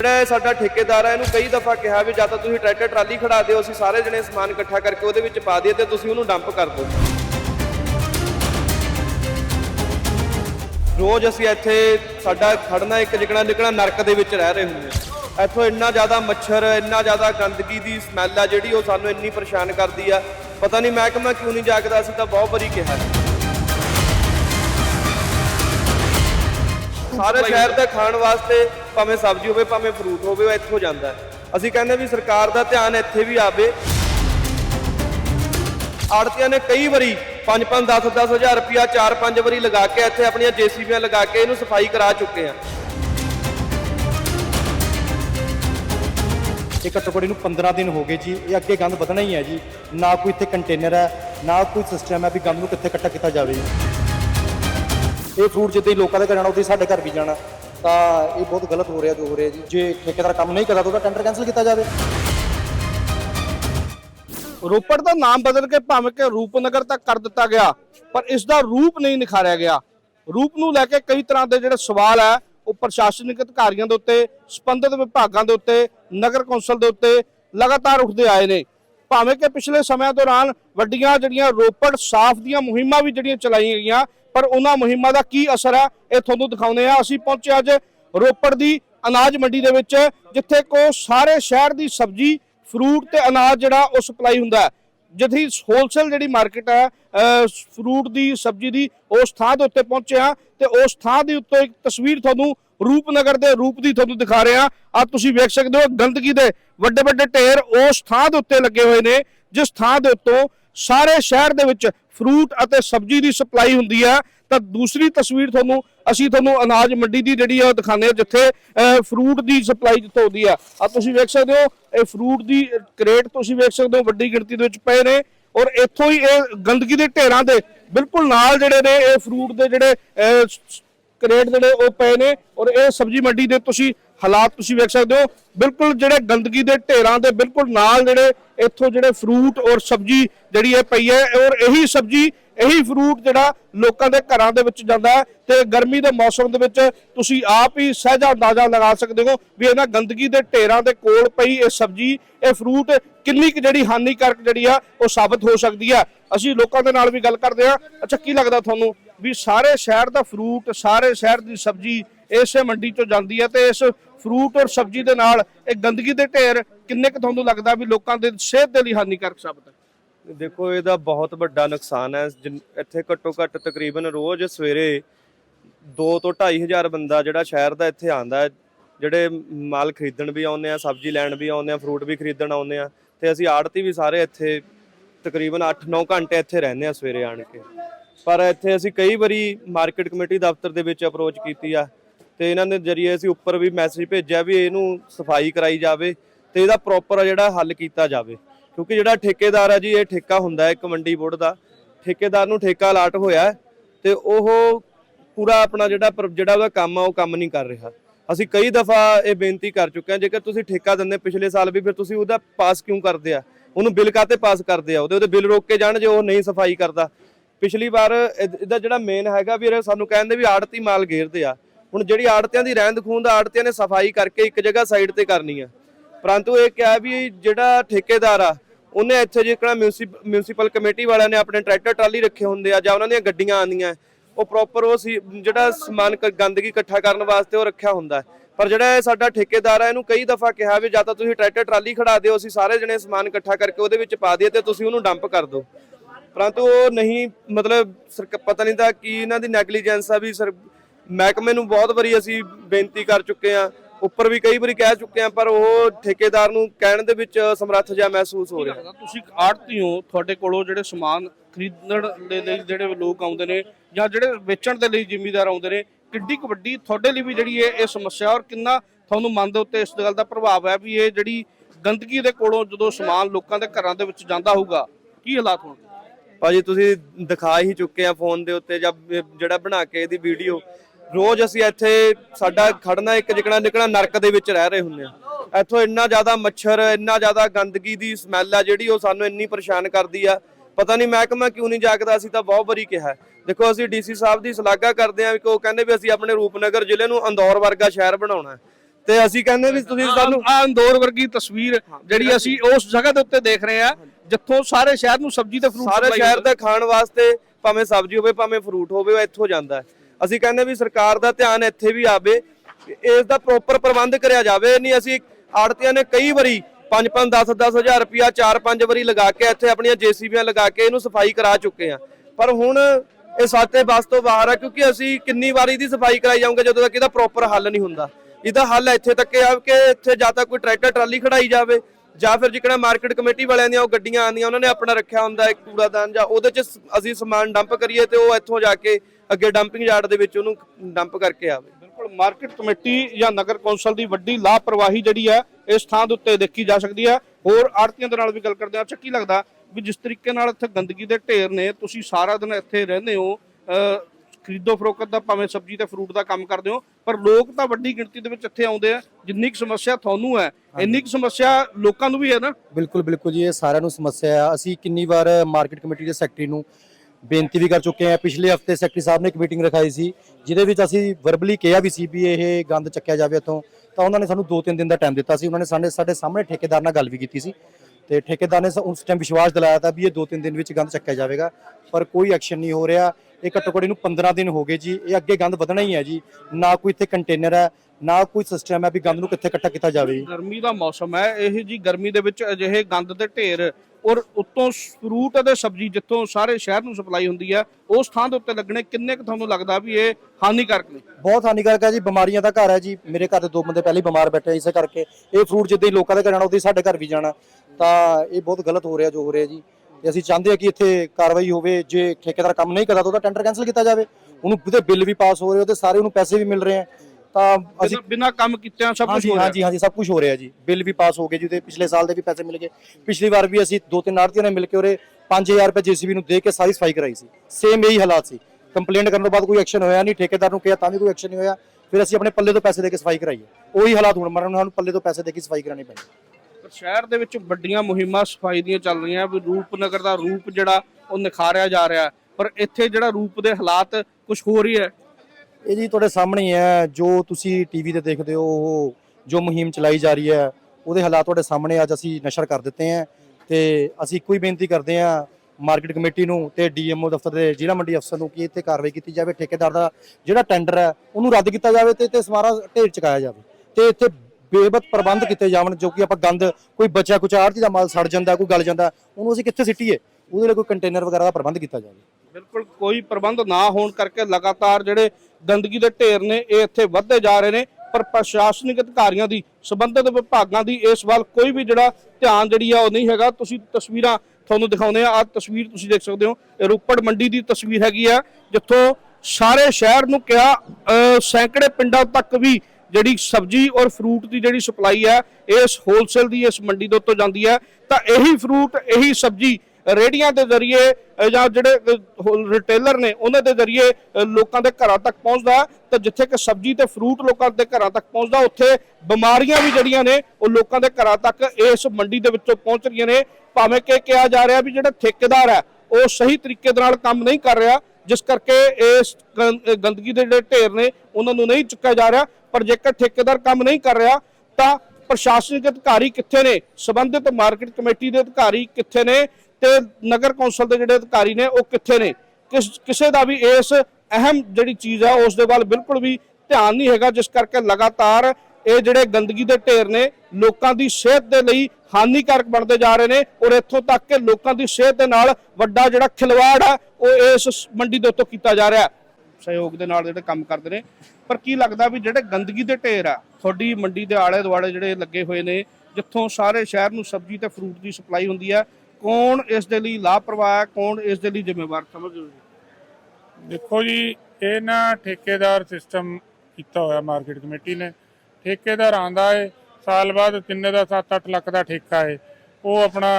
ਜਿਹੜਾ ਸਾਡਾ ਠੇਕੇਦਾਰ ਹੈ ਇਹਨੂੰ ਕਈ ਦਫਾ ਕਿਹਾ ਵੀ ਜਾਂ ਤਾਂ ਤੁਸੀਂ ਟਰੈਕਟਰ, ਟਰਾਲੀ ਖੜਾ ਦਿਓ, ਅਸੀਂ ਸਾਰੇ ਜਣੇ ਸਮਾਨ ਇਕੱਠਾ ਕਰਕੇ ਉਹਦੇ ਵਿੱਚ ਪਾ ਦਈਏ ਤੇ ਤੁਸੀਂ ਉਹਨੂੰ ਡੰਪ ਕਰ ਦਿਓ। ਰੋਜ਼ ਅਸੀਂ ਇੱਥੇ ਸਾਡਾ ਖੜਨਾ ਇੱਕ ਜਿਕਣਾ ਨਿਕਣਾ ਨਰਕ ਦੇ ਵਿੱਚ ਰਹਿ ਰਹੇ ਹੁੰਦੇ ਹਾਂ। ਇੱਥੋਂ ਇੰਨਾ ਜ਼ਿਆਦਾ ਮੱਛਰ, ਇੰਨਾ ਜ਼ਿਆਦਾ ਗੰਦਗੀ ਦੀ ਸਮੈਲ ਆ ਜਿਹੜੀ ਉਹ ਸਾਨੂੰ ਇੰਨੀ ਪਰੇਸ਼ਾਨ ਕਰਦੀ ਆ। ਪਤਾ ਨਹੀਂ ਮਹਿਕਮਾ ਕਿਉਂ ਨਹੀਂ ਜਾਗਦਾ, ਅਸੀਂ ਤਾਂ ਬਹੁਤ ਵਾਰੀ ਕਿਹਾ। ਸਾਰੇ ਸ਼ਹਿਰ ਦਾ ਖਾਣ ਵਾਸਤੇ ਭਾਵੇਂ ਸਬਜ਼ੀ ਹੋਵੇ, ਭਾਵੇਂ ਫਰੂਟ ਹੋਵੇ, ਉਹ ਇੱਥੋਂ ਜਾਂਦਾ ਅਸੀਂ ਕਹਿੰਦੇ ਵੀ ਸਰਕਾਰ ਦਾ ਧਿਆਨ ਇੱਥੇ ਵੀ ਆਵੇ। ਆੜਤੀਆਂ ਨੇ ਕਈ ਵਾਰੀ 5-5 10-10 ਹਜ਼ਾਰ ਰੁਪਿਆ 4-5 ਵਾਰੀ ਲਗਾ ਕੇ ਇੱਥੇ ਆਪਣੀਆਂ ਜੀਸੀਬੀਆਂ ਲਗਾ ਕੇ ਇਹਨੂੰ ਸਫ਼ਾਈ ਕਰਾ ਚੁੱਕੇ ਆ ਇਹ ਘੱਟੋ ਘੱਟ ਇਹਨੂੰ 15 ਦਿਨ ਹੋ ਗਏ ਜੀ। ਇਹ ਅੱਗੇ ਗੰਦ ਵਧਣਾ ਹੀ ਹੈ ਜੀ। ਨਾ ਕੋਈ ਇੱਥੇ ਕੰਟੇਨਰ ਹੈ, ਨਾ ਕੋਈ ਸਿਸਟਮ ਹੈ ਵੀ ਗੰਦ ਨੂੰ ਕਿੱਥੇ ਇਕੱਠਾ ਕੀਤਾ ਜਾਵੇ। ਇਹ ਫਰੂਟ ਜਿੱਦਾਂ ਹੀ ਲੋਕਾਂ ਦੇ ਘਰ ਜਾਣਾ ਉੱਥੇ ਹੀ ਸਾਡੇ ਘਰ ਵੀ ਜਾਣਾ। ਤਾਂ ਇਹ ਬਹੁਤ ਗਲਤ ਹੋ ਰਿਹਾ ਜੋ ਹੋ ਰਿਹਾ ਜੀ। ਜੇ ਠੇਕੇਦਾਰ ਕੰਮ ਨਹੀਂ ਕਰਦਾ ਤਾਂ ਉਹਦਾ ਟੈਂਡਰ ਕੈਨਸਲ ਕੀਤਾ ਜਾਵੇ। ਰੋਪੜ ਦਾ ਨਾਮ ਬਦਲ ਕੇ ਭਾਵੇਂ ਕਿ ਰੂਪਨਗਰ ਤੱਕ ਕਰ ਦਿੱਤਾ ਗਿਆ, ਪਰ ਇਸ ਦਾ ਰੂਪ ਨਹੀਂ ਨਿਖਾਰਿਆ ਗਿਆ। ਰੂਪ ਨੂੰ ਲੈ ਕੇ ਕਈ ਤਰ੍ਹਾਂ ਦੇ ਜਿਹੜੇ ਸਵਾਲ ਹੈ, ਉਹ ਪ੍ਰਸ਼ਾਸਨਿਕ ਅਧਿਕਾਰੀਆਂ ਦੇ ਉੱਤੇ, ਸੰਬੰਧਿਤ ਵਿਭਾਗਾਂ ਦੇ ਉੱਤੇ, ਨਗਰ ਕੌਂਸਲ ਦੇ ਉੱਤੇ ਲਗਾਤਾਰ ਉੱਠਦੇ ਆਏ ਨੇ। ਭਾਵੇਂ ਕਿ ਪਿਛਲੇ ਸਮਿਆਂ ਦੌਰਾਨ ਵੱਡੀਆਂ ਜਿਹੜੀਆਂ ਰੋਪੜ ਸਾਫ਼ ਦੀਆਂ ਮੁਹਿੰਮਾਂ ਵੀ ਜਿਹੜੀਆਂ ਚਲਾਈਆਂ ਗਈਆਂ, ਪਰ ਉਹਨਾਂ ਮੁਹਿੰਮਾਂ ਦਾ ਕੀ ਅਸਰ ਹੈ, ਇਹ ਤੁਹਾਨੂੰ ਦਿਖਾਉਂਦੇ ਆ ਅਸੀਂ ਪਹੁੰਚੇ ਅੱਜ ਰੋਪੜ ਦੀ ਅਨਾਜ ਮੰਡੀ ਦੇ ਵਿੱਚ, ਜਿੱਥੇ ਕੋ ਸਾਰੇ ਸ਼ਹਿਰ ਦੀ ਸਬਜ਼ੀ, ਫਰੂਟ ਤੇ ਅਨਾਜ ਜਿਹੜਾ ਉਹ ਸਪਲਾਈ ਹੁੰਦਾ ਹੈ। ਜਿੱਥੇ ਹੋਲਸੇਲ ਜਿਹੜੀ ਮਾਰਕੀਟ ਹੈ ਫਰੂਟ ਦੀ, ਸਬਜ਼ੀ ਦੀ, ਉਸ ਥਾਂ ਦੇ ਉੱਤੇ ਪਹੁੰਚੇ ਹਾਂ ਤੇ ਉਸ ਥਾਂ ਦੇ ਉੱਤੇ ਇੱਕ ਤਸਵੀਰ ਤੁਹਾਨੂੰ ਰੂਪਨਗਰ ਦੇ ਰੂਪ ਦੀ ਤੁਹਾਨੂੰ ਦਿਖਾ ਰਿਹਾ। ਆ ਤੁਸੀਂ ਵੇਖ ਸਕਦੇ ਹੋ ਗੰਦਗੀ ਦੇ ਵੱਡੇ ਵੱਡੇ ਢੇਰ ਉਸ ਥਾਂ ਦੇ ਉੱਤੇ ਲੱਗੇ ਹੋਏ ਨੇ, ਜਿਸ ਥਾਂ ਦੇ ਉੱਤੋਂ ਸਾਰੇ ਸ਼ਹਿਰ ਦੇ ਵਿੱਚ ਫਰੂਟ ਅਤੇ ਸਬਜ਼ੀ ਦੀ ਸਪਲਾਈ ਹੁੰਦੀ ਹੈ ਤਾਂ ਦੂਸਰੀ ਤਸਵੀਰ ਤੁਹਾਨੂੰ, ਅਸੀਂ ਤੁਹਾਨੂੰ ਅਨਾਜ ਮੰਡੀ ਦੀ ਜਿਹੜੀ ਆ ਉਹ ਦਿਖਾਉਂਦੇ ਆ ਜਿੱਥੇ ਫਰੂਟ ਦੀ ਸਪਲਾਈ ਜਿੱਥੋਂ ਹੁੰਦੀ ਆ। ਆ ਤੁਸੀਂ ਵੇਖ ਸਕਦੇ ਹੋ, ਇਹ ਫਰੂਟ ਦੀ ਕਰੇਟ ਤੁਸੀਂ ਵੇਖ ਸਕਦੇ ਹੋ, ਵੱਡੀ ਗਿਣਤੀ ਦੇ ਵਿੱਚ ਪਏ ਨੇ। ਔਰ ਇੱਥੋਂ ਹੀ ਇਹ ਗੰਦਗੀ ਦੇ ਢੇਰਾਂ ਦੇ ਬਿਲਕੁਲ ਨਾਲ ਜਿਹੜੇ ਨੇ, ਇਹ ਫਰੂਟ ਦੇ ਜਿਹੜੇ ਕਰੇਟ ਜਿਹੜੇ ਉਹ ਪਏ ਨੇ ਔਰ ਇਹ ਸਬਜ਼ੀ ਮੰਡੀ ਦੇ ਤੁਸੀਂ ਹਾਲਾਤ ਤੁਸੀਂ ਵੇਖ ਸਕਦੇ ਹੋ। ਬਿਲਕੁਲ ਜਿਹੜੇ ਗੰਦਗੀ ਦੇ ਢੇਰਾਂ ਦੇ ਬਿਲਕੁਲ ਨਾਲ ਜਿਹੜੇ ਇੱਥੋਂ ਜਿਹੜੇ ਫਰੂਟ ਔਰ ਸਬਜ਼ੀ ਜਿਹੜੀ ਇਹ ਪਈ ਹੈ ਔਰ ਇਹੀ ਸਬਜ਼ੀ, ਇਹੀ ਫਰੂਟ ਜਿਹੜਾ ਲੋਕਾਂ ਦੇ ਘਰਾਂ ਦੇ ਵਿੱਚ ਜਾਂਦਾ ਹੈ ਤੇ ਗਰਮੀ ਦੇ ਮੌਸਮ ਦੇ ਵਿੱਚ ਤੁਸੀਂ ਆਪ ਹੀ ਸਹਿਜਾ ਅੰਦਾਜ਼ਾ ਲਗਾ ਸਕਦੇ ਹੋ ਵੀ ਇਹਨਾਂ ਗੰਦਗੀ ਦੇ ਢੇਰਾਂ ਦੇ ਕੋਲ ਪਈ ਇਹ ਸਬਜ਼ੀ, ਇਹ ਫਰੂਟ ਕਿੰਨੀ ਕੁ ਜਿਹੜੀ ਹਾਨੀਕਾਰਕ ਜਿਹੜੀ ਆ ਉਹ ਸਾਬਤ ਹੋ ਸਕਦੀ ਆ ਅਸੀਂ ਲੋਕਾਂ ਦੇ ਨਾਲ ਵੀ ਗੱਲ ਕਰਦੇ ਆ ਅੱਛਾ, ਕੀ ਲੱਗਦਾ ਤੁਹਾਨੂੰ? ਵੀ ਸਾਰੇ ਸ਼ਹਿਰ ਦਾ ਫਰੂਟ, ਸਾਰੇ ਸ਼ਹਿਰ ਦੀ ਸਬਜ਼ੀ ਇਸੇ ਮੰਡੀ ਚੋਂ ਜਾਂਦੀ ਹੈ ਤੇ ਇਸ ਫਰੂਟ ਔਰ ਸਬਜ਼ੀ ਦੇ ਨਾਲ ਇਹ ਗੰਦਗੀ ਦੇ ਢੇਰ ਕਿੰਨੇ ਕੁ ਤੁਹਾਨੂੰ ਲੱਗਦਾ ਵੀ ਲੋਕਾਂ ਦੇ ਸਿਹਤ ਦੇ ਲਈ ਹਾਨੀਕਾਰਕ ਸਾਬਤ ਹੈ? ਦੇਖੋ, ਇਹਦਾ ਬਹੁਤ ਵੱਡਾ ਨੁਕਸਾਨ ਹੈ। ਜਿਨ- ਇੱਥੇ ਘੱਟੋ ਘੱਟ ਤਕਰੀਬਨ ਰੋਜ਼ ਸਵੇਰੇ 2 ਤੋਂ 2.5 ਹਜ਼ਾਰ ਬੰਦਾ ਜਿਹੜਾ ਸ਼ਹਿਰ ਦਾ ਇੱਥੇ ਆਂਦਾ ਜਿਹੜੇ ਮਾਲ ਖਰੀਦਣ ਵੀ ਆਉਂਦੇ ਆ, ਸਬਜ਼ੀ ਲੈਣ ਵੀ ਆਉਂਦੇ ਆ, ਫਰੂਟ ਵੀ ਖਰੀਦਣ ਆਉਂਦੇ ਆ। ਤੇ ਅਸੀਂ ਆੜਤੀ ਵੀ ਸਾਰੇ ਇੱਥੇ ਤਕਰੀਬਨ 8-9 ਘੰਟੇ ਇੱਥੇ ਰਹਿੰਦੇ ਆ ਸਵੇਰੇ ਆਣ ਕੇ। ਪਰ ਇੱਥੇ ਅਸੀਂ ਕਈ ਵਾਰੀ ਮਾਰਕੀਟ ਕਮੇਟੀ ਦਫ਼ਤਰ ਦੇ ਵਿੱਚ ਅਪਰੋਚ ਕੀਤੀ ਆ ਤੇ ਇਹਨਾਂ ਦੇ ਜਰੀਏ ਅਸੀਂ ਉੱਪਰ ਵੀ ਮੈਸੇਜ ਭੇਜਿਆ ਵੀ ਇਹਨੂੰ ਸਫ਼ਾਈ ਕਰਾਈ ਜਾਵੇ ਤੇ ਇਹਦਾ ਪ੍ਰੋਪਰ ਜਿਹੜਾ ਹੱਲ ਕੀਤਾ ਜਾਵੇ। ਕਿਉਂਕਿ ਜਿਹੜਾ ਠੇਕੇਦਾਰ ਹੈ ਜੀ, ਇਹ ਠੇਕਾ ਹੁੰਦਾ ਹੈ ਇੱਕ ਮੰਡੀ ਬੋਰਡ ਦਾ। ਠੇਕੇਦਾਰ ਨੂੰ ਠੇਕਾ ਅਲਾਟ ਹੋਇਆ ਤੇ ਉਹ ਪੂਰਾ ਆਪਣਾ ਜਿਹੜਾ ਜਿਹੜਾ ਉਹਦਾ ਕੰਮ ਆ, ਉਹ ਕੰਮ ਨਹੀਂ ਕਰ ਰਿਹਾ। ਅਸੀਂ ਕਈ ਦਫਾ ਇਹ ਬੇਨਤੀ ਕਰ ਚੁੱਕੇ ਹਾਂ, ਜੇਕਰ ਤੁਸੀਂ ਠੇਕਾ ਦਿੰਦੇ ਪਿਛਲੇ ਸਾਲ ਵੀ, ਫਿਰ ਤੁਸੀਂ ਉਹਦਾ ਪਾਸ ਕਿਉਂ ਕਰਦੇ ਆ? ਉਹਨੂੰ ਬਿੱਲ ਕਾਤੇ ਪਾਸ ਕਰਦੇ ਆ? ਉਹਦੇ ਉਹਦੇ ਬਿੱਲ ਰੋਕ ਕੇ ਜਾਣ, ਜੇ ਉਹ ਨਹੀਂ ਸਫ਼ਾਈ ਕਰਦਾ। ਪਿਛਲੀ ਵਾਰ ਇਹਦਾ ਜਿਹੜਾ ਮੇਨ ਹੈਗਾ ਵੀ ਇਹ ਸਾਨੂੰ ਕਹਿੰਦੇ ਵੀ ਆੜਤੀ ਮਾਲ ਘੇਰਦੇ ਆ। ਹੁਣ ਜਿਹੜੀ ਆੜਤੀਆਂ ਦੀ ਰਹਿੰਦ ਖੂੰਦ ਆ ਨੇ ਸਫ਼ਾਈ ਕਰਕੇ ਇੱਕ ਜਗ੍ਹਾ ਸਾਈਡ ਤੇ ਕਰਨੀ ਆ। ਪਰੰਤੂ ਇਹ ਕਿਹਾ ਵੀ ਜਿਹੜਾ ਠੇਕੇਦਾਰ ਆ, ਉਹਨੇ ਇੱਥੇ ਜਿਹੜਾ ਮਿਊਨਿਸਪਲ ਕਮੇਟੀ ਵਾਲਿਆਂ ਨੇ ਆਪਣੇ ਟਰੈਕਟਰ ਟਰਾਲੀ ਰੱਖੇ ਹੁੰਦੇ ਆ ਜਾਂ ਉਹਨਾਂ ਦੀਆਂ ਗੱਡੀਆਂ ਆਉਂਦੀਆਂ, ਉਹ ਪ੍ਰੋਪਰ ਉਹ ਸੀ, ਜਿਹੜਾ ਸਮਾਨ ਗੰਦਗੀ ਇਕੱਠਾ ਕਰਨ ਵਾਸਤੇ ਉਹ ਰੱਖਿਆ ਹੁੰਦਾ। ਪਰ ਜਿਹੜਾ ਸਾਡਾ ਠੇਕੇਦਾਰ ਆ, ਇਹਨੂੰ ਕਈ ਦਫਾ ਕਿਹਾ ਵੀ ਜਾਂ ਤਾਂ ਤੁਸੀਂ ਟਰੈਕਟਰ ਟਰਾਲੀ ਖੜਾ ਦਿਓ, ਅਸੀਂ ਸਾਰੇ ਜਣੇ ਸਮਾਨ ਇਕੱਠਾ ਕਰਕੇ ਉਹਦੇ ਵਿੱਚ ਪਾ ਦਈਏ ਤੇ ਤੁਸੀਂ ਉਹਨੂੰ ਡੰਪ ਕਰ ਦਿਓ। ਪਰੰਤੂ ਉਹ ਨਹੀਂ, ਮਤਲਬ ਸਰਕ- ਪਤਾ ਨਹੀਂ ਤਾਂ ਕੀ ਇਹਨਾਂ ਦੀ ਨੈਗਲੀਜੈਂਸ ਆ ਵੀ ਸਰ, ਮਹਿਕਮੇ ਨੂੰ ਬਹੁਤ ਵਾਰੀ ਅਸੀਂ ਬੇਨਤੀ ਕਰ ਚੁੱਕੇ ਆ ਉੱਪਰ ਵੀ ਕਈ ਵਾਰੀ ਕਹਿ ਚੁੱਕੇ ਆ ਪਰ ਉਹ ਠੇਕੇਦਾਰ ਨੂੰ ਕਹਿਣ ਦੇ ਵਿੱਚ ਸਮਰੱਥ ਜਿਹਾ ਮਹਿਸੂਸ ਹੋ ਰਿਹਾ। ਤੁਸੀਂ ਆੜਤੀ ਹੋ, ਤੁਹਾਡੇ ਕੋਲੋਂ ਜਿਹੜੇ ਸਮਾਨ ਖਰੀਦਣ ਦੇ ਲਈ ਜਿਹੜੇ ਲੋਕ ਆਉਂਦੇ ਨੇ ਜਾਂ ਜਿਹੜੇ ਵੇਚਣ ਦੇ ਲਈ ਜ਼ਿਮੀਦਾਰ ਆਉਂਦੇ ਨੇ, ਕਿੱਡੀ ਕੁ ਵੱਡੀ ਤੁਹਾਡੇ ਲਈ ਵੀ ਜਿਹੜੀ ਇਹ ਇਹ ਸਮੱਸਿਆ ਔਰ ਕਿੰਨਾ ਤੁਹਾਨੂੰ ਮਨ ਦੇ ਉੱਤੇ ਇਸ ਗੱਲ ਦਾ ਪ੍ਰਭਾਵ ਹੈ ਵੀ ਇਹ ਜਿਹੜੀ ਗੰਦਗੀ ਦੇ ਕੋਲੋਂ ਜਦੋਂ ਸਮਾਨ ਲੋਕਾਂ ਦੇ ਘਰਾਂ ਦੇ ਵਿੱਚ ਜਾਂਦਾ ਹੋਊਗਾ, ਕੀ ਹਾਲਾਤ ਹੋਣਗੇ? ਭਾਜੀ ਤੁਸੀਂ ਦਿਖਾ ਹੀ ਚੁੱਕੇ ਆ ਫੋਨ ਦੇ ਉੱਤੇ ਜਦ ਜਿਹੜਾ ਬਣਾ ਕੇ ਇਹਦੀ ਵੀਡੀਓ ਰੋਜ਼ ਅਸੀਂ ਇੱਥੇ ਸਾਡਾ ਖੜਨਾ ਇੱਕ ਜਿਕਣਾ ਨਿਕਣਾ ਨਰਕ ਦੇ ਵਿੱਚ ਰਹਿ ਰਹੇ ਹੁੰਦੇ ਆ। ਇੱਥੋਂ ਇੰਨਾ ਜ਼ਿਆਦਾ ਮੱਛਰ ਇੰਨਾ ਜ਼ਿਆਦਾ ਗੰਦਗੀ ਦੀ ਸਮੈਲ ਆ ਜਿਹੜੀ ਉਹ ਸਾਨੂੰ ਇੰਨੀ ਪਰੇਸ਼ਾਨ ਕਰਦੀ ਆ। ਪਤਾ ਨਹੀਂ ਮਹਿਕਮਾ ਕਿਉਂ ਨਹੀਂ ਜਾਗਦਾ ਅਸੀਂ ਤਾਂ ਬਹੁਤ ਵਾਰੀ ਕਿਹਾ। ਦੇਖੋ ਅਸੀਂ ਡੀਸੀ ਸਾਹਿਬ ਦੀ ਸ਼ਲਾਘਾ ਕਰਦੇ ਆ ਕਿ ਉਹ ਕਹਿੰਦੇ ਵੀ ਅਸੀਂ ਆਪਣੇ ਰੂਪਨਗਰ ਜ਼ਿਲ੍ਹੇ ਨੂੰ ਅੰਦੌਰ ਵਰਗਾ ਸ਼ਹਿਰ ਬਣਾਉਣਾ ਤੇ ਅਸੀਂ ਕਹਿੰਦੇ ਵੀ ਤੁਸੀਂ ਸਾਨੂੰ ਆ ਇੰਦੌਰ ਵਰਗੀ ਤਸਵੀਰ ਜਿਹੜੀ ਅਸੀਂ ਉਸ ਜਗ੍ਹਾ ਦੇ ਉੱਤੇ ਦੇਖ ਰਹੇ ਆ ਜਿੱਥੋਂ ਸਾਰੇ ਸ਼ਹਿਰ ਨੂੰ ਸਬਜ਼ੀ ਤੇ ਫਰੂਟ ਸਾਰੇ ਸ਼ਹਿਰ। ਦਾ ਖਾਣ ਵਾਸਤੇ ਭਾਵੇਂ ਸਬਜ਼ੀ ਹੋਵੇ ਭਾਵੇਂ ਫਰੂਟ ਹੋਵੇ ਉਹ ਇੱਥੋਂ ਜਾਂਦਾ ਅਸੀਂ ਕਹਿੰਦੇ ਵੀ ਸਰਕਾਰ ਦਾ ਧਿਆਨ ਇੱਥੇ ਵੀ ਆਵੇ ਇਸ ਦਾ ਪ੍ਰੋਪਰ ਪ੍ਰਬੰਧ ਕਰਿਆ ਜਾਵੇ। ਨਹੀਂ ਅਸੀਂ ਆੜਤੀਆਂ ਨੇ ਕਈ ਵਾਰੀ 5-5 10-10 ਹਜ਼ਾਰ ਰੁਪਿਆ 4-5 ਵਾਰੀ ਲਗਾ ਕੇ ਇੱਥੇ ਆਪਣੀਆਂ ਜੀਸੀਬੀਆਂ ਲਗਾ ਕੇ ਇਹਨੂੰ ਸਫ਼ਾਈ ਕਰਾ ਚੁੱਕੇ ਆ ਪਰ ਹੁਣ ਇਹ ਸਾਤੇ ਬਸ ਤੋਂ ਬਾਹਰ ਆ ਕਿਉਂਕਿ ਅਸੀਂ ਕਿੰਨੀ ਵਾਰੀ ਦੀ ਸਫ਼ਾਈ ਕਰਾਈ ਜਾਊਂਗੇ ਜਦੋਂ ਤੱਕ ਇਹਦਾ ਪ੍ਰੋਪਰ ਹੱਲ ਨਹੀਂ ਹੁੰਦਾ। ਇਹਦਾ ਹੱਲ ਇੱਥੇ ਤੱਕ ਆ ਕਿ ਇੱਥੇ ਜਾਂ ਤਾਂ ਕੋਈ ਟਰੈਕਟਰ ਟਰਾਲੀ ਖੜਾਈ ਜਾਵੇ ਜਾਂ ਫਿਰ ਜਿਕਣਾ ਮਾਰਕੀਟ ਕਮੇਟੀ ਵਾਲਿਆਂ ਦੀਆਂ ਉਹ ਗੱਡੀਆਂ ਆਉਂਦੀਆਂ, ਉਹਨਾਂ ਨੇ ਆਪਣਾ ਰੱਖਿਆ ਹੁੰਦਾ ਇੱਕ ਕੂੜਾਦਾਨ ਜਾਂ ਉਹਦੇ 'ਚ ਅਸੀਂ ਸਮਾਨ ਡੰਪ ਕਰੀਏ ਤੇ ਉਹ ਇੱਥੋਂ ਜਾ ਕੇ ਅੱਗੇ ਡੰਪਿੰਗ ਯਾਰਡ ਦੇ ਵਿੱਚ ਉਹਨੂੰ ਡੰਪ ਕਰਕੇ ਆਵੇ। ਬਿਲਕੁਲ ਮਾਰਕੀਟ ਕਮੇਟੀ ਜਾਂ ਨਗਰ ਕੌਂਸਲ ਦੀ ਵੱਡੀ ਲਾਪਰਵਾਹੀ ਜਿਹੜੀ ਹੈ, ਇਸ ਥਾਂ ਦੇ ਉੱਤੇ ਦੇਖੀ ਜਾ ਸਕਦੀ ਹੈ। ਹੋਰ ਆੜਤੀਆਂ ਦੇ ਨਾਲ ਵੀ ਗੱਲ ਕਰਦੇ ਹਾਂ। ਚੱਕੀ ਲੱਗਦਾ ਵੀ ਜਿਸ ਤਰੀਕੇ ਨਾਲ ਇੱਥੇ ਗੰਦਗੀ ਦੇ ਢੇਰ ਨੇ, ਤੁਸੀਂ ਸਾਰਾ ਦਿਨ ਇੱਥੇ ਰਹਿੰਦੇ ਹੋ ਖਰੀਦੋ ਫਰੋਖਤ ਦਾ ਭਾਵੇਂ ਸਬਜ਼ੀ ਤੇ ਫਰੂਟ ਦਾ ਕੰਮ ਕਰਦੇ ਹੋ ਪਰ ਲੋਕ ਤਾਂ ਵੱਡੀ ਗਿਣਤੀ ਦੇ ਵਿੱਚ ਇੱਥੇ ਆਉਂਦੇ ਆ ਜਿੰਨੀ ਕੁ ਸਮੱਸਿਆ ਤੁਹਾਨੂੰ ਹੈ ਇੰਨੀ ਕੁ ਸਮੱਸਿਆ ਲੋਕਾਂ ਨੂੰ ਵੀ ਹੈ ਨਾ? ਬਿਲਕੁਲ ਬਿਲਕੁਲ ਜੀ ਇਹ ਸਾਰਿਆਂ ਨੂੰ ਸਮੱਸਿਆ ਆ ਅਸੀਂ ਕਿੰਨੀ ਵਾਰ ਮਾਰਕੀਟ ਕਮੇਟੀ ਦੇ ਸੈਕਟਰੀ ਨੂੰ ਬੇਨਤੀ ਵੀ ਕਰ ਚੁੱਕੇ ਆ ਪਿਛਲੇ ਹਫ਼ਤੇ ਸੈਕਟਰੀ ਸਾਹਿਬ ਨੇ ਇੱਕ ਮੀਟਿੰਗ ਰਖਾਈ ਸੀ ਜਿਹਦੇ ਵਿੱਚ ਅਸੀਂ ਵਰਬਲੀ ਕਿਹਾ ਵੀ ਸੀ ਵੀ ਇਹ ਗੰਦ ਚੱਕਿਆ ਜਾਵੇ ਇੱਥੋਂ। ਤਾਂ ਉਹਨਾਂ ਨੇ ਸਾਨੂੰ 2-3 ਦਿਨ ਦਾ ਟਾਈਮ ਦਿੱਤਾ ਸੀ। ਉਹਨਾਂ ਨੇ ਸਾਡੇ ਸਾਡੇ ਸਾਹਮਣੇ ਠੇਕੇਦਾਰ ਨਾਲ ਗੱਲ ਵੀ ਕੀਤੀ ਸੀ। ਤੇ ਠੇਕੇਦਾਰ ਨੇ ਉਸ ਟਾਈਮ ਵਿਸ਼ਵਾਸ ਦਿਲਾਇਆ ਤਾਂ ਵੀ ਇਹ 2-3 ਦਿਨ ਵਿੱਚ ਗੰਦ ਚੱਕਿਆ ਜਾਵੇਗਾ। ਪਰ ਕੋਈ ਐਕਸ਼ਨ ਨਹੀਂ ਹੋ ਰਿਹਾ। ਇਹ ਘੱਟੋ ਘੱਟ ਇਹਨੂੰ 15 ਦਿਨ ਹੋ ਗਏ ਜੀ। ਇਹ ਅੱਗੇ ਗੰਦ ਵਧਣਾ ਹੀ ਹੈ ਜੀ। ਨਾ ਕੋਈ ਇੱਥੇ ਕੰਟੇਨਰ ਹੈ, ਨਾ ਕੋਈ ਸਿਸਟਮ ਹੈ ਵੀ ਗੰਦ ਨੂੰ ਕਿੱਥੇ ਇਕੱਠਾ ਕੀਤਾ ਜਾਵੇ। ਗਰਮੀ ਦਾ ਮੌਸਮ ਹੈ। ਇਹ ਜੀ ਗਰਮੀ ਦੇ ਵਿੱਚ ਅਜਿਹੇ ਗੰਦ ਦੇ ਢੇਰ ਔਰ ਉੱਤੋਂ ਫਰੂਟ ਅਤੇ ਸਬਜ਼ੀ ਜਿੱਥੋਂ ਸਾਰੇ ਸ਼ਹਿਰ ਨੂੰ ਸਪਲਾਈ ਹੁੰਦੀ ਹੈ ਉਸ ਥਾਂ ਦੇ ਉੱਤੇ ਲੱਗਣੇ ਕਿੰਨੇ ਕੁ ਤੁਹਾਨੂੰ ਲੱਗਦਾ ਵੀ ਇਹ ਹਾਨੀਕਾਰਕ ਨੇ? ਬਹੁਤ ਹਾਨੀਕਾਰਕ ਹੈ ਜੀ, ਬਿਮਾਰੀਆਂ ਦਾ ਘਰ ਹੈ ਜੀ। ਮੇਰੇ ਘਰ ਦੇ ਦੋ ਬੰਦੇ ਪਹਿਲੇ ਬਿਮਾਰ ਬੈਠੇ ਇਸੇ ਕਰਕੇ ਇਹ ਫਰੂਟ ਜਿੱਦਾਂ ਹੀ ਲੋਕਾਂ ਦੇ ਘਰ ਜਾਣਾ, ਉਦੋਂ ਹੀ ਸਾਡੇ ਘਰ ਵੀ ਜਾਣਾ। ਤਾਂ ਇਹ ਬਹੁਤ ਗਲਤ ਹੋ ਰਿਹਾ ਜੋ ਹੋ ਰਿਹਾ ਜੀ। ਤੇ ਅਸੀਂ ਚਾਹੁੰਦੇ ਹਾਂ ਕਿ ਇੱਥੇ ਕਾਰਵਾਈ ਹੋਵੇ, ਜੇ ਠੇਕੇਦਾਰ ਕੰਮ ਨਹੀਂ ਕਰਦਾ ਤਾਂ ਉਹਦਾ ਟੈਂਡਰ ਕੈਨਸਲ ਕੀਤਾ ਜਾਵੇ। ਉਹਨੂੰ ਉਹਦੇ ਬਿੱਲ ਵੀ ਪਾਸ ਹੋ ਰਹੇ, ਉਹਦੇ ਸਾਰੇ ਉਹਨੂੰ ਪੈਸੇ ਵੀ ਮਿਲ ਰਹੇ ਆ ਤਾਂ ਅਸੀਂ ਬਿਨਾਂ- ਕੰਮ ਕੀਤਿਆਂ ਸਭ ਕੁਝ ਹੋ ਰਿਹਾ। ਹਾਂਜੀ ਹਾਂਜੀ ਸਭ ਕੁਝ ਹੋ ਰਿਹਾ ਜੀ। ਬਿੱਲ ਵੀ ਪਾਸ ਹੋ ਗਏ ਜੀ ਉਹਦੇ ਪਿਛਲੇ ਸਾਲ ਦੇ ਵੀ ਪੈਸੇ ਮਿਲ ਗਏ। ਪਿਛਲੀ ਵਾਰ ਵੀ ਅਸੀਂ ਦੋ ਤਿੰਨ ਆੜਤੀਆਂ ਨੇ ਮਿਲ ਕੇ ਉਹਰੇ 5000 ਰੁਪਏ ਜੀਸੀਬੀ ਨੂੰ ਦੇ ਕੇ ਸਾਰੀ ਸਫ਼ਾਈ ਕਰਾਈ ਸੀ। ਸੇਮ ਇਹੀ ਹਾਲਾਤ ਸੀ। ਕੰਪਲੇਂਟ ਕਰਨ ਤੋਂ ਬਾਅਦ ਕੋਈ ਐਕਸ਼ਨ ਹੋਇਆ ਨਹੀਂ ਠੇਕੇਦਾਰ ਨੂੰ ਕਿਹਾ ਤਾਂ ਵੀ ਕੋਈ ਐਕਸ਼ਨ ਨਹੀਂ ਹੋਇਆ। ਫਿਰ ਅਸੀਂ ਆਪਣੇ ਪੱਲੇ ਤੋਂ ਪੈਸੇ ਦੇ ਕੇ ਸਫ਼ਾਈ ਕਰਾਈ ਉਹੀ ਹਾਲਾਤ ਹੁਣ ਮਰਨ ਸਾਨੂੰ ਪੱਲੇ ਤੋਂ ਪੈਸੇ ਦੇ ਕੇ ਸਫ਼ਾਈ ਕਰਾਣੀ ਪੈਣੀ ਪਰ ਸ਼ਹਿਰ ਦੇ ਵਿੱਚ ਵੱਡੀਆਂ ਮੁਹਿੰਮਾਂ ਸਫ਼ਾਈ ਦੀਆਂ ਚੱਲ ਰਹੀਆਂ ਵੀ ਰੂਪਨਗਰ ਦਾ ਰੂਪ ਜਿਹੜਾ ਉਹ ਨਿਖਾਰਿਆ ਜਾ ਰਿਹਾ। ਪਰ ਇੱਥੇ ਜਿਹੜਾ ਰੂਪ ਦੇ ਹਾਲਾਤ ਕੁਝ ਹੋ ਰਹੀ ਹੈ। ਇਹ ਜੀ ਤੁਹਾਡੇ ਸਾਹਮਣੇ ਹੈ ਜੋ ਤੁਸੀਂ ਟੀਵੀ ਤੇ ਦੇਖਦੇ ਹੋ, ਉਹ ਜੋ ਮੁਹਿੰਮ ਚਲਾਈ ਜਾ ਰਹੀ ਹੈ, ਉਹਦੇ ਹਾਲਾਤ ਤੁਹਾਡੇ ਸਾਹਮਣੇ ਅੱਜ ਅਸੀਂ ਨਸ਼ਰ ਕਰ ਦਿੱਤੇ ਹੈ ਤੇ ਅਸੀਂ ਇੱਕੋ ਹੀ ਬੇਨਤੀ ਕਰਦੇ ਹਾਂ ਮਾਰਕੀਟ ਕਮੇਟੀ ਨੂੰ ਤੇ ਡੀਐਮਓ ਦਫ਼ਤਰ ਦੇ ਜ਼ਿਲ੍ਹਾ ਮੰਡੀ ਅਫਸਰ ਨੂੰ ਕਿ ਇੱਥੇ ਕਾਰਵਾਈ ਕੀਤੀ ਜਾਵੇ, ਠੇਕੇਦਾਰ ਦਾ ਜਿਹੜਾ ਟੈਂਡਰ ਹੈ, ਉਹਨੂੰ ਰੱਦ ਕੀਤਾ ਜਾਵੇ ਤੇ ਤੇ ਸਮਾਰਾ ਢੇਰ ਚੁਕਾਇਆ ਜਾਵੇ ਤੇ ਇੱਥੇ ਬੇਬਤ ਪ੍ਰਬੰਧ ਕੀਤੇ ਜਾਵਣ, ਜੋ ਕਿ ਆਪਾਂ ਗੰਦ, ਕੋਈ ਬਚਿਆ ਕੁਚ ਆੜਤੀ ਦਾ ਮਾਲ ਸੜ ਜਾਂਦਾ, ਕੋਈ ਗਲ ਜਾਂਦਾ, ਉਹਨੂੰ ਅਸੀਂ ਕਿੱਥੇ ਸਿੱਟੀਏ? ਉਹਦੇ ਲਈ ਕੋਈ ਕੰਟੇਨਰ ਵਗੈਰਾ ਦਾ ਪ੍ਰਬੰਧ ਕੀਤਾ ਜਾਵੇ। ਬਿਲਕੁਲ, ਕੋਈ ਪ੍ਰਬੰਧ ਨਾ ਹੋਣ ਕਰਕੇ ਲਗਾਤਾਰ ਜਿਹੜੇ ਗੰਦਗੀ ਦੇ ਢੇਰ ਨੇ, ਇਹ ਇੱਥੇ ਵੱਧਦੇ ਜਾ ਰਹੇ ਨੇ, ਪਰ ਪ੍ਰਸ਼ਾਸਨਿਕ ਅਧਿਕਾਰੀਆਂ ਦੀ, ਸੰਬੰਧਿਤ ਵਿਭਾਗਾਂ ਦੀ ਇਸ ਵੱਲ ਕੋਈ ਵੀ ਜਿਹੜਾ ਧਿਆਨ ਜਿਹੜੀ ਆ ਉਹ ਨਹੀਂ ਹੈਗਾ। ਤੁਸੀਂ ਤਸਵੀਰਾਂ ਤੁਹਾਨੂੰ ਦਿਖਾਉਂਦੇ ਆ ਆ ਤਸਵੀਰ ਤੁਸੀਂ ਦੇਖ ਸਕਦੇ ਹੋ। ਇਹ ਰੋਪੜ ਮੰਡੀ ਦੀ ਤਸਵੀਰ ਹੈਗੀ ਆ, ਜਿੱਥੋਂ ਸਾਰੇ ਸ਼ਹਿਰ ਨੂੰ ਕਿਹਾ ਸੈਂਕੜੇ ਪਿੰਡਾਂ ਤੱਕ ਵੀ ਜਿਹੜੀ ਸਬਜ਼ੀ ਔਰ ਫਰੂਟ ਦੀ ਜਿਹੜੀ ਸਪਲਾਈ ਹੈ ਇਸ ਹੋਲਸੇਲ ਦੀ ਇਸ ਮੰਡੀ ਦੇ ਉੱਤੋਂ ਜਾਂਦੀ ਹੈ ਤਾਂ ਇਹੀ ਫਰੂਟ ਇਹੀ ਸਬਜ਼ੀ ਰੇੜੀਆਂ ਦੇ ਜ਼ਰੀਏ ਜਾਂ ਜਿਹੜੇ ਰਿਟੇਲਰ ਨੇ, ਉਹਨਾਂ ਦੇ ਜ਼ਰੀਏ ਲੋਕਾਂ ਦੇ ਘਰਾਂ ਤੱਕ ਪਹੁੰਚਦਾ। ਹੈ ਤਾਂ ਜਿੱਥੇ ਕਿ ਸਬਜ਼ੀ ਤੇ ਫਰੂਟ ਲੋਕਾਂ ਦੇ ਘਰਾਂ ਤੱਕ ਪਹੁੰਚਦਾ, ਉੱਥੇ ਬਿਮਾਰੀਆਂ ਵੀ ਜਿਹੜੀਆਂ ਨੇ, ਉਹ ਲੋਕਾਂ ਦੇ ਘਰਾਂ ਤੱਕ ਇਸ ਮੰਡੀ ਦੇ ਵਿੱਚੋਂ ਪਹੁੰਚ ਰਹੀਆਂ ਨੇ। ਭਾਵੇਂ ਕਿ ਕਿਹਾ ਜਾ ਰਿਹਾ ਵੀ ਜਿਹੜਾ ਠੇਕੇਦਾਰ ਹੈ, ਉਹ ਸਹੀ ਤਰੀਕੇ ਦੇ ਨਾਲ ਕੰਮ ਨਹੀਂ ਕਰ ਰਿਹਾ, ਜਿਸ ਕਰਕੇ ਇਸ ਗੰ- ਗੰਦਗੀ ਦੇ ਜਿਹੜੇ ਢੇਰ ਨੇ, ਉਹਨਾਂ ਨੂੰ ਨਹੀਂ ਚੁੱਕਿਆ ਜਾ ਰਿਹਾ। ਪਰ ਜੇਕਰ ਠੇਕੇਦਾਰ ਕੰਮ ਨਹੀਂ ਕਰ ਰਿਹਾ, ਤਾਂ ਪ੍ਰਸ਼ਾਸਨਿਕ ਅਧਿਕਾਰੀ ਕਿੱਥੇ ਨੇ? ਸਬੰਧਿਤ ਮਾਰਕੀਟ ਕਮੇਟੀ ਦੇ ਅਧਿਕਾਰੀ ਕਿੱਥੇ ਨੇ? ਤੇ ਨਗਰ ਕੌਂਸਲ ਦੇ ਜਿਹੜੇ ਅਧਿਕਾਰੀ ਨੇ ਉਹ ਕਿੱਥੇ ਨੇ? ਕਿਸ, ਕਿਸੇ ਦਾ ਵੀ ਇਸ ਅਹਿਮ ਜਿਹੜੀ ਚੀਜ਼ ਹੈ ਉਸ ਦੇ ਵੱਲ ਬਿਲਕੁਲ ਵੀ ਧਿਆਨ ਨਹੀਂ ਹੈਗਾ, ਜਿਸ ਕਰਕੇ ਲਗਾਤਾਰ ਇਹ ਜਿਹੜੇ ਗੰਦਗੀ ਦੇ ਢੇਰ ਨੇ, ਲੋਕਾਂ ਦੀ ਸਿਹਤ ਦੇ ਲਈ ਹਾਨੀਕਾਰਕ ਬਣਦੇ ਜਾ ਰਹੇ ਨੇ ਔਰ ਇੱਥੋਂ ਤੱਕ ਕਿ ਲੋਕਾਂ ਦੀ ਸਿਹਤ ਦੇ ਨਾਲ ਵੱਡਾ ਜਿਹੜਾ ਖਿਲਵਾੜ ਹੈ ਉਹ ਇਸ ਮੰਡੀ ਦੇ ਉੱਤੋਂ ਕੀਤਾ ਜਾ ਰਿਹਾ। ਸਹਿਯੋਗ ਦੇ ਨਾਲ ਜਿਹੜੇ ਕੰਮ ਕਰਦੇ ਨੇ। ਪਰ ਕੀ ਲੱਗਦਾ ਵੀ ਜਿਹੜੇ ਗੰਦਗੀ ਦੇ ਢੇਰ ਆ, ਤੁਹਾਡੀ ਮੰਡੀ ਦੇ ਆਲੇ ਦੁਆਲੇ ਜਿਹੜੇ ਲੱਗੇ ਹੋਏ ਨੇ, ਜਿੱਥੋਂ ਸਾਰੇ ਸ਼ਹਿਰ ਨੂੰ ਸਬਜ਼ੀ ਤੇ ਫਰੂਟ ਦੀ ਸਪਲਾਈ ਹੁੰਦੀ ਹੈ ਕੌਣ ਇਸ ਦੇ ਲਈ ਲਾਪਰਵਾਹ ਹੈ, ਕੌਣ ਇਸ ਦੇ ਲਈ ਜ਼ਿੰਮੇਵਾਰ, ਸਮਝਦੇ ਹੋ ਜੀ ਦੇਖੋ ਜੀ, ਇਹ ਨਾ ਠੇਕੇਦਾਰ ਸਿਸਟਮ ਕੀਤਾ ਹੋਇਆ ਮਾਰਕੀਟ ਕਮੇਟੀ ਨੇ। ਠੇਕੇਦਾਰ ਆਂਦਾ ਏ, ਸਾਲ ਬਾਅਦ ਤਿੰਨੇ ਦਾ 7-8 ਲੱਖ ਦਾ ਠੇਕਾ ਏ। ਉਹ ਆਪਣਾ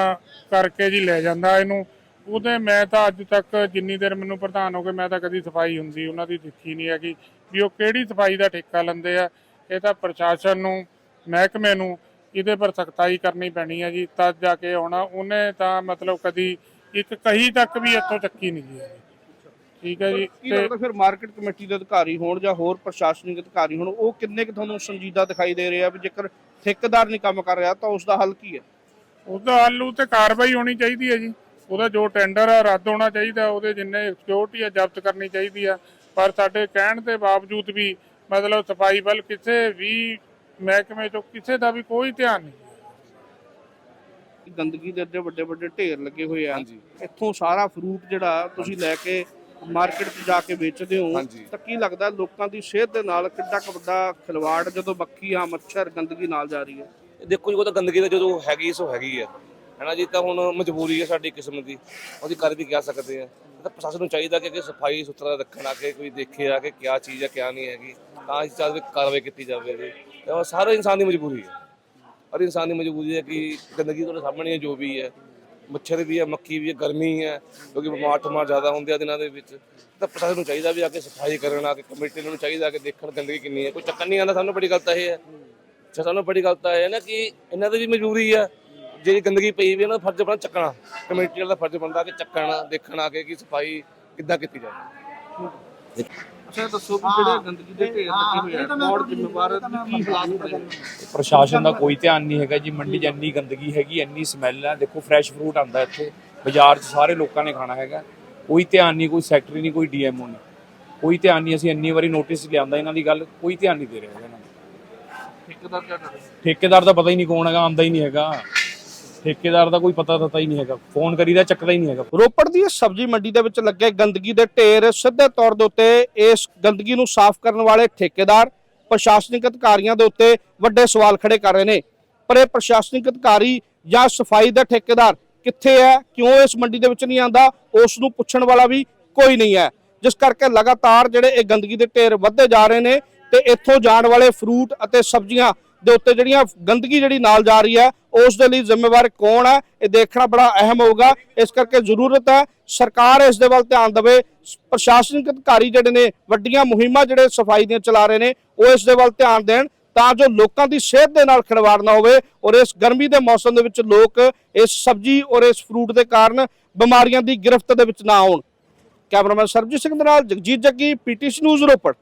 ਕਰਕੇ ਜੀ ਲੈ ਜਾਂਦਾ ਇਹਨੂੰ। ਉਹਦੇ ਮੈਂ ਤਾਂ ਅੱਜ ਤੱਕ ਜਿੰਨੀ ਦੇਰ ਮੈਨੂੰ ਪ੍ਰਧਾਨ ਹੋ ਕੇ ਮੈਂ ਤਾਂ ਕਦੀ ਸਫ਼ਾਈ ਹੁੰਦੀ, ਉਹਨਾਂ ਦੀ ਦੇਖੀ ਨਹੀਂ ਹੈਗੀ ਵੀ ਉਹ ਕਿਹੜੀ ਸਫ਼ਾਈ ਦਾ ਠੇਕਾ ਲੈਂਦੇ ਆ। ਇਹ ਤਾਂ ਪ੍ਰਸ਼ਾਸਨ ਨੂੰ, ਮਹਿਕਮੇ ਨੂੰ ਇਹਦੇ ਪਰ ਸਖਤਾਈ ਕਰਨੀ ਪੈਣੀ ਹੈ ਜੀ ਤਦ ਜਾ ਕੇ ਆਉਣਾ ਉਹਨੇ ਤਾਂ ਮਤਲਬ ਕਦੀ ਇੱਕ ਕਹੀ ਤੱਕ ਵੀ ਇੱਥੋਂ ਚੱਕੀ ਨਹੀਂ ਜੀ ਠੀਕ ਹੈ ਜੀ ਕੀ ਲੱਗਦਾ ਫਿਰ ਮਾਰਕੀਟ ਕਮੇਟੀ ਦੇ ਅਧਿਕਾਰੀ ਹੋਣ ਜਾਂ ਹੋਰ ਪ੍ਰਸ਼ਾਸਨਿਕ ਅਧਿਕਾਰੀ ਹੋਣ ਉਹ ਕਿੰਨੇ ਕੁ ਤੁਹਾਨੂੰ ਸੰਜੀਦਾ ਦਿਖਾਈ ਦੇ ਰਹੇ ਆ ਵੀ ਜੇਕਰ ਠੇਕੇਦਾਰ ਨਹੀਂ ਕੰਮ ਕਰ ਰਿਹਾ ਤਾਂ ਉਸ ਦਾ ਹੱਲ ਕੀ ਹੈ? ਉਹਦਾ ਹੱਲ ਤੇ ਕਾਰਵਾਈ ਹੋਣੀ ਚਾਹੀਦੀ ਹੈ ਜੀ। ਉਹਦਾ ਜੋ ਟੈਂਡਰ ਆ ਰੱਦ ਹੋਣਾ ਚਾਹੀਦਾ ਉਹਦੇ ਜਿੰਨੇ ਸਿਕਿਉਰਿਟੀ ਆ ਜ਼ਬਤ ਕਰਨੀ ਚਾਹੀਦੀ ਆ। ਪਰ ਸਾਡੇ ਕਹਿਣ ਦੇ ਬਾਵਜੂਦ ਵੀ ਮਤਲਬ ਸਫ਼ਾਈ ਵੱਲ ਕਿਸੇ ਵੀ ਮਹਿਕਮੇ ਚੋਂ ਕਿਸੇ ਦਾ ਵੀ ਕੋਈ ਧਿਆਨ ਨਹੀਂ ਗੰਦਗੀ ਦੇ ਅੱਡੇ ਵੱਡੇ ਵੱਡੇ ਢੇਰ ਲੱਗੇ ਹੋਏ ਆ। ਇੱਥੋਂ ਸਾਰਾ ਫਰੂਟ ਜਿਹੜਾ ਤੁਸੀਂ ਲੈ ਕੇ ਮਾਰਕੀਟ 'ਚ ਜਾ ਕੇ ਵੇਚਦੇ ਹੋ ਤਾਂ ਕੀ ਲੱਗਦਾ ਲੋਕਾਂ ਦੀ ਸਿਹਤ ਦੇ ਨਾਲ ਕਿੱਡਾ ਕੁ ਵੱਡਾ ਖਿਲਵਾੜ ਜਦੋਂ ਮੱਖੀਆਂ ਮੱਛਰ ਗੰਦਗੀ ਨਾਲ ਜਾ ਰਹੀ ਹੈ? ਦੇਖੋ ਜੀ ਉਹ ਤਾਂ ਗੰਦਗੀ ਤਾਂ ਜਦੋਂ ਹੈਗੀ ਸੋ ਹੈਗੀ ਹੈ। ਹੈਨਾ ਜੀ ਤਾਂ ਹੁਣ ਮਜਬੂਰੀ ਹੈ ਸਾਡੀ ਕਿਸਮ ਦੀ। ਉਹਦੀ ਕਰ ਵੀ ਕਿਆ ਸਕਦੇ ਆ। ਤਾਂ ਪ੍ਰਸ਼ਾਸਨ ਨੂੰ ਚਾਹੀਦਾ ਕਿ ਕਿ ਸਫ਼ਾਈ ਸੁਥਰਾ ਰੱਖਣ ਆ ਕੇ ਕੋਈ ਦੇਖੇ ਆ ਕਿ ਕਿਆ ਚੀਜ਼ ਹੈ ਕਿਆ ਨਹੀਂ ਹੈਗੀ। ਤਾਂ ਇਸ ਚੱਲ ਕਾਰਵਾਈ ਕੀਤੀ ਜਾਵੇ ਜੀ। ਤੇ ਉਹ ਸਾਰੇ ਇਨਸਾਨ ਦੀ ਮਜਬੂਰੀ ਹੈ। ਹਰ ਇਨਸਾਨ ਦੀ ਮਜਬੂਰੀ ਹੈ ਕਿ ਗੰਦਗੀ ਤੁਹਾਡੇ ਸਾਹਮਣੇ ਹੈ, ਜੋ ਵੀ ਹੈ। ਮੱਛਰ ਵੀ ਹੈ ਮੱਖੀ ਵੀ ਹੈ, ਗਰਮੀ ਹੈ, ਕਿਉਂਕਿ ਬਿਮਾਰ ਠਮਾਰ ਜ਼ਿਆਦਾ ਹੁੰਦੇ ਆ ਦਿਨਾਂ ਦੇ ਵਿੱਚ। ਤਾਂ ਪ੍ਰਸ਼ਾਸਨ ਨੂੰ ਚਾਹੀਦਾ ਵੀ ਆ ਕੇ ਸਫ਼ਾਈ ਕਰਨ, ਆ ਕੇ ਕਮੇਟੀ ਨੂੰ ਚਾਹੀਦਾ ਕਿ ਦੇਖਣ ਗੰਦਗੀ ਕਿੰਨੀ ਹੈ। ਕੋਈ ਚੱਕਰ ਨਹੀਂ ਆਉਂਦਾ, ਸਾਨੂੰ ਬੜੀ ਗੱਲ ਤਾਂ ਇਹ ਹੈ। ਅੱਛਾ, ਸਾਨੂੰ ਬੜੀ ਗੱਲ ਤਾਂ ਇਹ ਹੈ ਨਾ ਕਿ ਇਹਨਾਂ ਦੀ ਵੀ ਮਜਬੂਰੀ ਹੈ। ਜਿਹੜੀ ਗੰਦਗੀ ਪਈ ਵੀ ਇਹਨਾਂ ਦਾ ਫਰਜ਼ ਆਪਣਾ ਚੱਕਣਾ। ਕਮੇਟੀ ਵਾਲਾ ਦਾ ਫਰਜ਼ ਬਣਦਾ ਕਿ ਚੱਕਣਾ, ਦੇਖਣਾ ਕਿ ਕੀ ਸਫ਼ਾਈ ਕਿੱਦਾਂ ਕੀਤੀ ਜਾਵੇ। ਅੱਛਾ ਦੱਸੋ ਵੀ ਜਿਹੜੇ ਗੰਦਗੀ ਦੇ ਢੇਰ ਲੱਗੇ ਹੋਏ ਆ। ਕੌਣ ਜ਼ਿੰਮੇਵਾਰ ਹੈ ਤੇ ਕੀ ਹਾਲਾਤ ਬਣੇ ਨੇ ਪ੍ਰਸ਼ਾਸਨ ਦਾ ਕੋਈ ਧਿਆਨ ਨਹੀਂ ਹੈਗਾ ਜੀ ਮੰਡੀ 'ਚ ਇੰਨੀ ਗੰਦਗੀ ਹੈਗੀ ਇੰਨੀ ਸਮੈਲ ਹੈ ਦੇਖੋ ਫਰੈਸ਼ ਫਰੂਟ ਆਂਦਾ ਇੱਥੇ। ਬਾਜ਼ਾਰ 'ਚ ਸਾਰੇ ਲੋਕਾਂ ਨੇ ਖਾਣਾ ਹੈਗਾ। ਕੋਈ ਧਿਆਨ ਨਹੀਂ ਕੋਈ ਸੈਕਟਰੀ ਨਹੀਂ ਕੋਈ ਡੀਐਮਓ ਨਹੀਂ। ਕੋਈ ਧਿਆਨ ਨਹੀਂ ਅਸੀਂ ਇੰਨੀ ਵਾਰੀ ਨੋਟਿਸ ਲਿਆਂਦਾ ਇਹਨਾਂ ਦੀ ਗੱਲ। ਕੋਈ ਧਿਆਨ ਨਹੀਂ ਦੇ ਰਿਹਾ ਹੈਗਾ ਇਹਨਾਂ ਦਾ। ਠੇਕੇਦਾਰ ਕਿਆ ਕਰ ਰਿਹਾ? ਠੇਕੇਦਾਰ ਦਾ ਪਤਾ ਹੀ ਨਹੀਂ ਕੌਣ ਹੈਗਾ ਆਂਦਾ ਹੀ ਨਹੀਂ ਹੈਗਾ। ਠੇਕੇਦਾਰ ਦਾ ਕੋਈ ਪਤਾ ਪਤਾ ਹੀ ਨਹੀਂ ਹੈਗਾ, ਫੋਨ ਕਰੀਦਾ ਚੱਕਦਾ ਹੀ ਨਹੀਂ ਹੈਗਾ। ਰੋਪੜ ਦੀ ਇਸ ਸਬਜ਼ੀ ਮੰਡੀ ਦੇ ਵਿੱਚ ਲੱਗੇ ਗੰਦਗੀ ਦੇ ਢੇਰ ਸਿੱਧੇ ਤੌਰ ਦੇ ਉੱਤੇ ਇਸ ਗੰਦਗੀ ਨੂੰ ਸਾਫ਼ ਕਰਨ ਵਾਲੇ ਠੇਕੇਦਾਰ ਪ੍ਰਸ਼ਾਸਨਿਕ ਅਧਿਕਾਰੀਆਂ ਦੇ ਉੱਤੇ ਵੱਡੇ ਸਵਾਲ ਖੜੇ ਕਰ ਰਹੇ ਨੇ। ਪਰ ਇਹ ਪ੍ਰਸ਼ਾਸਨਿਕ ਅਧਿਕਾਰੀ ਜਾਂ ਸਫ਼ਾਈ ਦਾ ਠੇਕੇਦਾਰ ਕਿੱਥੇ ਹੈ, ਕਿਉਂ ਇਸ ਮੰਡੀ ਦੇ ਵਿੱਚ ਨਹੀਂ ਆਂਦਾ ਉਸ ਨੂੰ ਪੁੱਛਣ ਵਾਲਾ ਵੀ ਕੋਈ ਨਹੀਂ ਹੈ। ਜਿਸ ਕਰਕੇ ਲਗਾਤਾਰ ਜਿਹੜੇ ਇਹ ਗੰਦਗੀ ਦੇ ਢੇਰ ਵੱਧਦੇ ਜਾ ਰਹੇ ਨੇ ਤੇ ਇੱਥੋਂ ਜਾਣ ਵਾਲੇ ਫਰੂਟ ਅਤੇ ਸਬਜ਼ੀਆਂ ਦੇ ਉੱਤੇ ਜਿਹੜੀਆਂ ਗੰਦਗੀ ਜਿਹੜੀ ਨਾਲ ਜਾ ਰਹੀ ਹੈ, ਉਸ ਦੇ ਲਈ ਜ਼ਿੰਮੇਵਾਰ ਕੌਣ ਹੈ? ਇਹ ਦੇਖਣਾ ਬੜਾ ਅਹਿਮ ਹੋਊਗਾ। ਇਸ ਕਰਕੇ ਜ਼ਰੂਰਤ ਹੈ ਸਰਕਾਰ ਇਸ ਦੇ ਵੱਲ ਧਿਆਨ ਦੇਵੇ। ਪ੍ਰਸ਼ਾਸਨਿਕ ਅਧਿਕਾਰੀ ਜਿਹੜੇ ਨੇ, ਵੱਡੀਆਂ ਮੁਹਿੰਮਾਂ ਜਿਹੜੇ ਸਫ਼ਾਈ ਦੀਆਂ ਚਲਾ ਰਹੇ ਨੇ, ਉਹ ਇਸ ਦੇ ਵੱਲ ਧਿਆਨ ਦੇਣ ਤਾਂ ਜੋ ਲੋਕਾਂ ਦੀ ਸਿਹਤ ਦੇ ਨਾਲ ਖਿਲਵਾੜ ਨਾ ਹੋਵੇ ਔਰ ਇਸ ਗਰਮੀ ਦੇ ਮੌਸਮ ਦੇ ਵਿੱਚ ਲੋਕ ਇਸ ਸਬਜ਼ੀ ਔਰ ਇਸ ਫਰੂਟ ਦੇ ਕਾਰਨ ਬਿਮਾਰੀਆਂ ਦੀ ਗ੍ਰਿਫਤ ਦੇ ਵਿੱਚ ਨਾ ਆਉਣ। ਕੈਮਰਾਮੈਨ ਸਰਬਜੀਤ ਸਿੰਘ ਦੇ ਨਾਲ ਜਗਜੀਤ ਜੱਗੀ, ਪੀਟੀਸੀ ਨਿਊਜ਼ ਰੋਪੜ।